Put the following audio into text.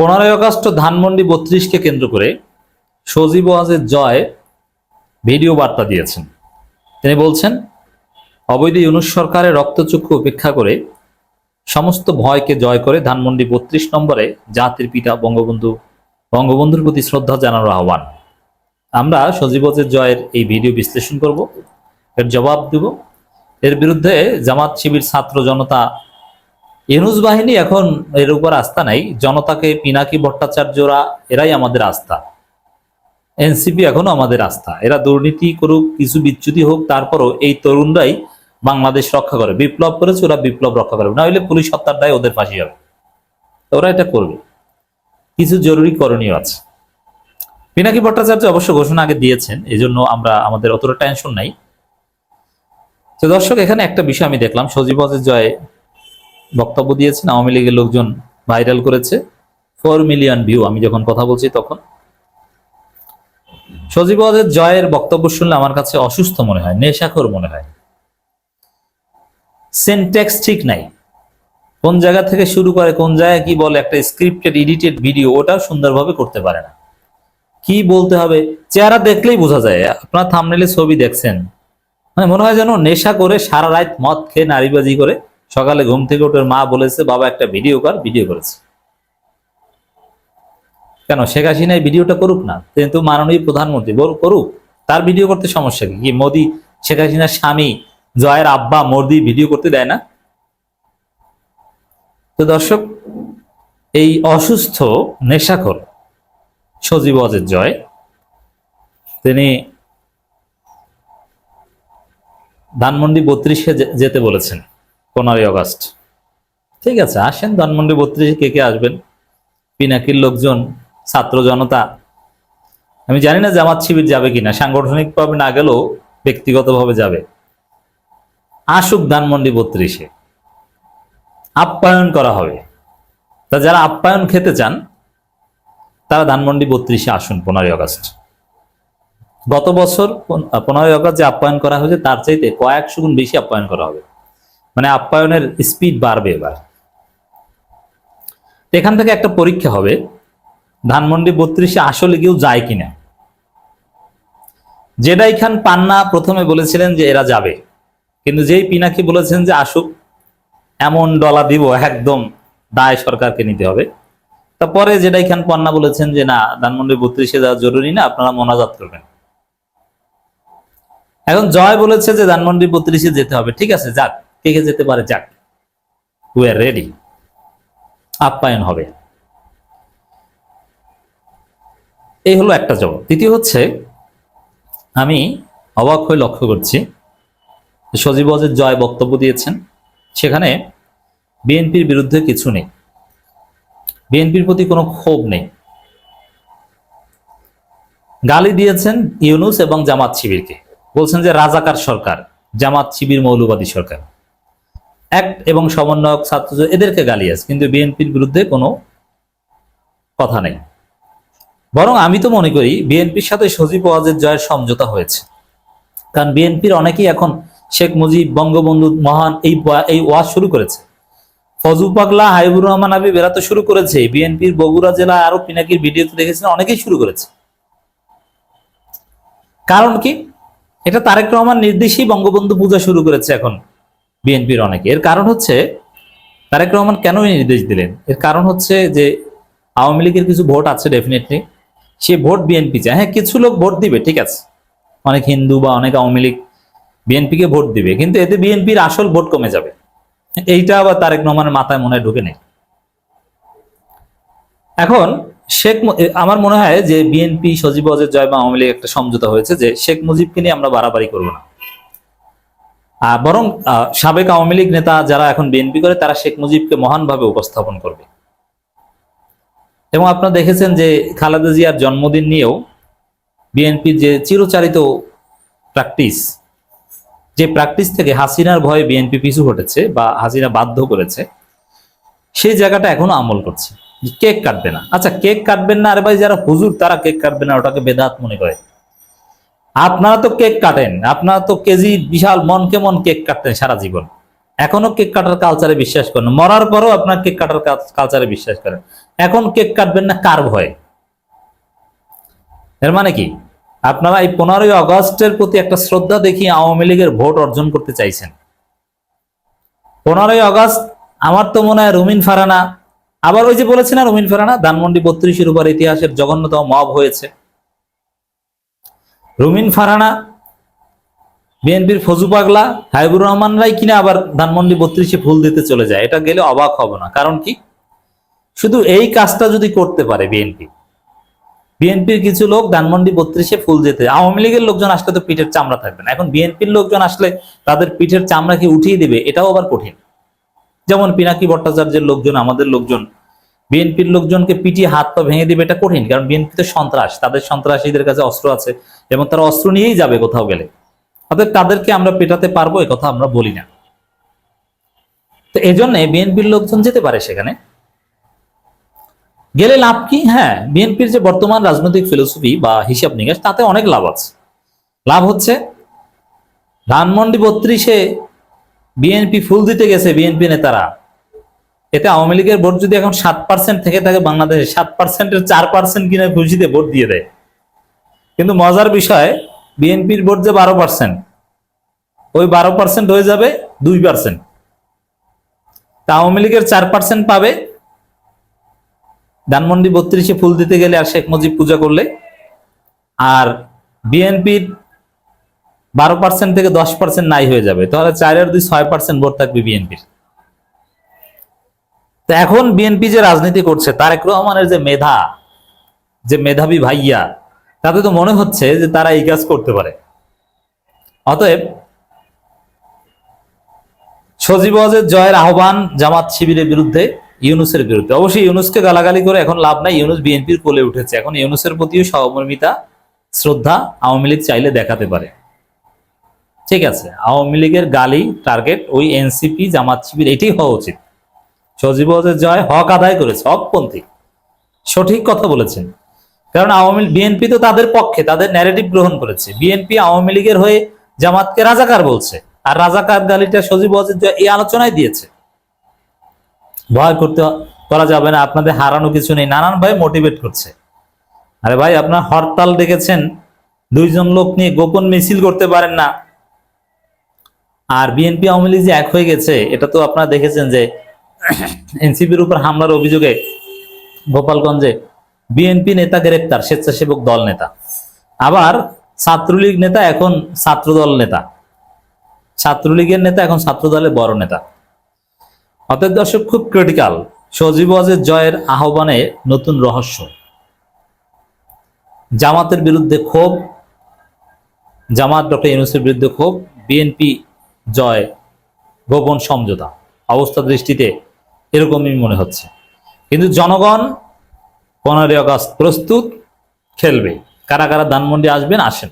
পনেরোই আগস্ট ধানমন্ডি বত্রিশকে কেন্দ্র করে সজীব ওয়াজের জয় ভিডিও বার্তা দিয়েছেন। তিনি বলছেন, অবৈধ ইউনুস সরকারের রক্তচক্ষু উপেক্ষা করে সমস্ত ভয়কে জয় করে ধানমন্ডি বত্রিশ নম্বরে জাতির পিতা বঙ্গবন্ধু, বঙ্গবন্ধুর প্রতি শ্রদ্ধা জানানোর আহ্বান। আমরা সজীব ওয়াজের জয়ের এই ভিডিও বিশ্লেষণ করব, এর জবাব দেব। এর বিরুদ্ধে জামাত শিবির ছাত্র জনতা ইউনুস বাহিনী এখন এর উপর আস্থা নাই। জনতাকে পিনাকি, ভট্টাচার্যরা, এরাই আমাদের আস্থা। এনসিপি এখনও আমাদের আস্থা। এরা দুর্নীতি করুক, কিছু বিচ্যুতি হোক, তারপরও এই তরুণরাই বাংলাদেশ রক্ষা করে। বিপ্লব করেছে, ওরা বিপ্লব রক্ষা করবে। না হলে পুলিশ হত্যার দায় ওদের ফাঁসি হবে। ওরা এটা করবে। কিছু জরুরি করণীয় আছে। পিনাকি, ভট্টাচার্য অবশ্য ঘোষণা আগে দিয়েছেন এই জন্য আমরা, আমাদের অতটা টেনশন নাই। তো দর্শক, এখানে একটা বিষয় আমি দেখলাম। সজীব জয় বক্তব্য দিয়েছেন, আওয়ামী লীগের লোকজন ভাইরাল করেছে। ফোর মিলিয়ন ভিউ আমি যখন কথা বলছি তখন। সজীব ওয়াজের জয়ের বক্তব্য শুনলে আমার কাছে অসুস্থ মনে হয়, নেশাখোর মনে হয়। সেন্টেক্স ঠিক নাই। কোন জায়গা থেকে শুরু করে কোন জায়গায় কি বলে একটা স্ক্রিপ্টেড এডিটেড ভিডিও ওটাও সুন্দরভাবে করতে পারে না। কি বলতে হবে? চেহারা দেখলেই বোঝা যায়, আপনার থামনেলে ছবি দেখছেন। মানে মনে হয় যেন নেশা করে সারা রাত মদ খেয়ে নারীবাজি করে সকালে ঘুম থেকে উঠে মা বলেছে, বাবা, একটা ভিডিও কর ভিডিও করেছে। কেন? শেখ হাসিনা ভিডিওটা করুক না। কিন্তু মাননীয় প্রধানমন্ত্রী করুক। তার ভিডিও করতে সমস্যা কি? কি মোদি, শেখ হাসিনার স্বামী, জয়ের আব্বা, মোদি ভিডিও করতে দেয় না? তো দর্শক, এই অসুস্থ নেশাখোর সজীব অজের জয়, তিনি ধানমন্ডি বত্রিশে যেতে বলেছেন। পনেরোই আগস্ট। ঠিক আছে, আসেন, ধানমন্ডি বত্রিশে কে কে আসবেন? পিনাকির লোকজন, ছাত্র জনতা। আমি জানি না জামাত শিবির যাবে কিনা সাংগঠনিকভাবে না গেলেও ব্যক্তিগতভাবে যাবে। আসুক ধানমন্ডি বত্রিশে। আপ্যায়ন করা হবে। তা যারা আপ্যায়ন খেতে চান, তারা ধানমন্ডি বত্রিশে আসুন পনেরোই আগস্ট। গত বছর পন- পনেরোই আগস্ট যে আপ্যায়ন করা হয়েছে, তার চাইতে কয়েকশো গুণ বেশি আপ্যায়ন করা হবে। মানে আপ্যায়নের স্পিড বাড়বে এবার। এখান থেকে একটা পরীক্ষা হবে, ধানমন্ডি বত্রিশে আসলে কেউ যায় কিনা। জেডাই খান পান্না প্রথমে বলেছিলেন যে এরা যাবে, কিন্তু যেই পিনাকি বলেছেন যে আসুক, এমন ডলা দিব, একদম দায় সরকারকে নিতে হবে। তারপরে জেডাই খান পান্না বলেছেন যে না, ধানমন্ডি বত্রিশে যাওয়া জরুরি না, আপনারা মোনাজাত করবেন। এখন জয় বলেছে যে ধানমন্ডি বত্রিশে যেতে হবে, ঠিক আছে, যাক। কে যেতে পারে, যাক। উই আর রেডি আপ্যায়ন হবে। এই হলো একটা জবাব। দ্বিতীয় হচ্ছে, আমি অবাক হয়ে লক্ষ্য করছি সজীব ওয়াজের জয় বক্তব্য দিয়েছেন। সেখানে বিএনপির বিরুদ্ধে কিছু নেই। বিএনপির প্রতি কোনো ক্ষোভ নেই। গালি দিয়েছেন ইউনুস এবং জামাত শিবিরকে। বলছেন যে রাজাকার সরকার, জামাত শিবির মৌলবাদী সরকার। এক এবং সমন্বয়ক ছাত্র এদেরকে গালি আছে কিন্তু বিএনপির বিরুদ্ধে কোনো কথা নেই। বরং আমি তো মনে করি বিএনপির সাথে সজীব ওয়াজের জয়ের সমঝোতা হয়েছে। কারণ বিএনপির অনেকেই এখন শেখ মুজিব, বঙ্গবন্ধু মহান এই এই ওয়াজ শুরু করেছে। ফজু পাগলা হাইবুর রহমান আবি বেরা তো শুরু করেছে। বিএনপির বগুড়া জেলা আরও পিনাকির ভিডিওতে দেখেছেন, অনেকেই শুরু করেছে। কারণ কি? এটা তারেক রহমান নির্দেশেই বঙ্গবন্ধু পূজা শুরু করেছে এখন। বিএনপির অনেকে। এর কারণ হচ্ছে, তারেক রহমান কেন এই নির্দেশ দিলেন? এর কারণ হচ্ছে যে, আওয়ামী লীগের কিছু ভোট আছে ডেফিনেটলি সে ভোট বিএনপি চায়। হ্যাঁ কিছু লোক ভোট দিবে, ঠিক আছে। অনেক হিন্দু বা অনেক আওয়ামী লীগ বিএনপিকে ভোট দিবে, কিন্তু এতে বিএনপির আসল ভোট কমে যাবে। এইটা আবার তারেক রহমানের মাথায় মনে ঢুকে নেই। এখন, শেখ আমার মনে হয় যে বিএনপি সজীব ওয়াজের জয় বা আওয়ামী লীগ একটা সমঝোতা হয়েছে যে শেখ মুজিবকে নিয়ে আমরা বাড়াবাড়ি করব না। বরং সাবেক আওয়ামী লীগ নেতা যারা এখন বিএনপি করে, তারা শেখ মুজিবকে মহানভাবে উপস্থাপন করবে। এবং আপনারা দেখেছেন যে খালেদা জিয়ার জন্মদিন নিয়েও বিএনপির যে চিরচারিত প্র্যাকটিস, যে প্র্যাকটিস থেকে হাসিনার ভয়ে বিএনপি পিছু হটেছে বা হাসিনা বাধ্য করেছে, সেই জায়গাটা এখনও আমল করছে। কেক কাটবে না। আচ্ছা কেক কাটবেন না, আরে ভাই যারা হুজুর, তারা কেক কাটবে না, ওটাকে বেদাত মনে করে। আপনারা তো কেক কাটেন, আপনারা তো কেজি বিশাল মনকে মন কেক কাটতেন সারা জীবন। এখনও কেক কাটার কালচারে বিশ্বাস করেন। মরার পরও আপনার কেক কাটার কালচারে বিশ্বাস করেন। এখন কেক কাটবেন না কার ভয়ে? এর মানে কি? আপনারা এই পনেরোই আগস্টের প্রতি একটা শ্রদ্ধা দেখিয়ে আওয়ামী লীগের ভোট অর্জন করতে চাইছেন। পনেরোই আগস্ট, আমার তো মনে হয় রুমিন ফারানা, আবার ওই যে বলেছে না রুমিন ফারানা, ধানমন্ডি বত্রিশের উপর ইতিহাসের জঘন্যতম মব হয়েছে। রুমিন ফারানা, বিএনপির ফজু পাগলা হাইবুর রহমানরাই কিনা আবার ধানমন্ডি বত্রিশে ফুল দিতে চলে যায়। এটা গেলে অবাক হব না। কারণ কি? শুধু এই কাজটা যদি করতে পারে বিএনপি, বিএনপির কিছু লোক ধানমন্ডি বত্রিশে ফুল যেতে আওয়ামী লীগের লোকজন আসলে তো পিঠের চামড়া থাকবে না। এখন বিএনপির লোকজন আসলে তাদের পিঠের চামড়া কি উঠিয়ে দিবে? এটাও আবার কঠিন। যেমন পিনাকি ভট্টাচার্যের লোকজন, আমাদের লোকজন বিএনপির লোকজনকে পিটিয়ে হাত পা ভেঙে দিবে, এটা কঠিন, কারণ বিএনপি তো সন্ত্রাস, তাদের সন্ত্রাসীদের কাছে অস্ত্র আছে এবং তারা অস্ত্র নিয়েই যাবে কোথাও গেলে। অর্থাৎ তাদেরকে আমরা পেটাতে পারব কথা আমরা বলি না। তো এই জন্য বিএনপির লোকজন যেতে পারে সেখানে। গেলে লাভ কি? হ্যাঁ বিএনপির যে বর্তমান রাজনৈতিক ফিলোসফি বা হিসাব নিকাশ, তাতে অনেক লাভ আছে। লাভ হচ্ছে ধানমন্ডি বত্রিশে বিএনপি ফুল দিতে গেছে বিএনপি নেতারা। এতে আওয়ামী লীগের ভোট যদি এখন সাত পার্সেন্ট থেকে থাকে বাংলাদেশে, সাত পার্সেন্টের চার পার্সেন্ট কিনা খুশিতে ভোট দিয়ে দেয়। কিন্তু মজার বিষয়, বিএনপির ভোট যে বারো পার্সেন্ট ওই বারো পার্সেন্ট হয়ে যাবে দুই পার্সেন্ট তা আওয়ামী লীগের চার পার্সেন্ট পাবে। ধানমন্ডি বত্রিশে ফুল দিতে গেলে আর শেখ মুজিব পূজা করলে। আর বিএনপির বারো পার্সেন্ট থেকে দশ পার্সেন্ট নাই হয়ে যাবে। তাহলে চারের দুই ছয় পার্সেন্ট ভোট থাকবে বিএনপির। তো এখন বিএনপি যে রাজনীতি করছে, তারেক রহমানের যে মেধা, যে মেধাবী ভাইয়া, তাতে তো মনে হচ্ছে যে তারা এই কাজ করতে পারে। অতএব সজীব জয়ের আহ্বান জামাত শিবিরের বিরুদ্ধে, ইউনুসের বিরুদ্ধে। অবশ্যই ইউনুসকে গালাগালি করে এখন লাভ নাই, ইউনুস বিএনপির কোলে উঠেছে। এখন ইউনুসের প্রতিও সহমর্মিতা, শ্রদ্ধা আওয়ামী লীগ চাইলে দেখাতে পারে। ঠিক আছে, আওয়ামী লীগের গালি, টার্গেট ওই এনসিপি জামাত শিবির, এটাই হওয়া উচিত। সজীব জয় হক আদায় করেছে, হকপন্থী। সঠিক কথা বলেছেন। কারণ আওয়ামী বিএনপি তো তাদের পক্ষে, তাদের ন্যারেটিভ গ্রহণ করেছে। বিএনপি আওয়ামী লীগের হয়ে জামাতকে রাজাকার বলছে, আর রাজাকার গালিটা সজীব ওয়াজেদ জয় এই আলোচনায় দিয়েছে। ভয় করতে করা যাবে না, আপনাদের হারানো কিছু নেই, নানান ভাই মোটিভেট করছে। আরে ভাই, আপনার হরতাল ডেকেছেন, দুইজন লোক নিয়ে গোপন মিছিল করতে পারেন না। আর বিএনপি আওয়ামী লীগ যে এক হয়ে গেছে, এটা তো আপনারা দেখেছেন যে এনসিপির উপর হামলার অভিযোগে গোপালগঞ্জে বিএনপি নেতা গ্রেপ্তার, স্বেচ্ছাসেবক দল নেতা। আবার ছাত্রলীগ নেতা এখন ছাত্রদল নেতা। ছাত্রলীগের নেতা এখন ছাত্রদলের বড় নেতা। অতএব দর্শক, খুব ক্রিটিক্যাল সজীব ওয়াজের জয়ের আহ্বানে নতুন রহস্য। জামাতের বিরুদ্ধে ক্ষোভ, জামাত ডক্টর ইউনুসের বিরুদ্ধে ক্ষোভ, বিএনপি জয় গোপন সমঝোতা। অবস্থা দৃষ্টিতে এরকমই মনে হচ্ছে। কিন্তু জনগণ পনেরোই আগস্ট প্রস্তুত খেলবে। কারা কারা ধানমন্ডি আসবেন আসেন।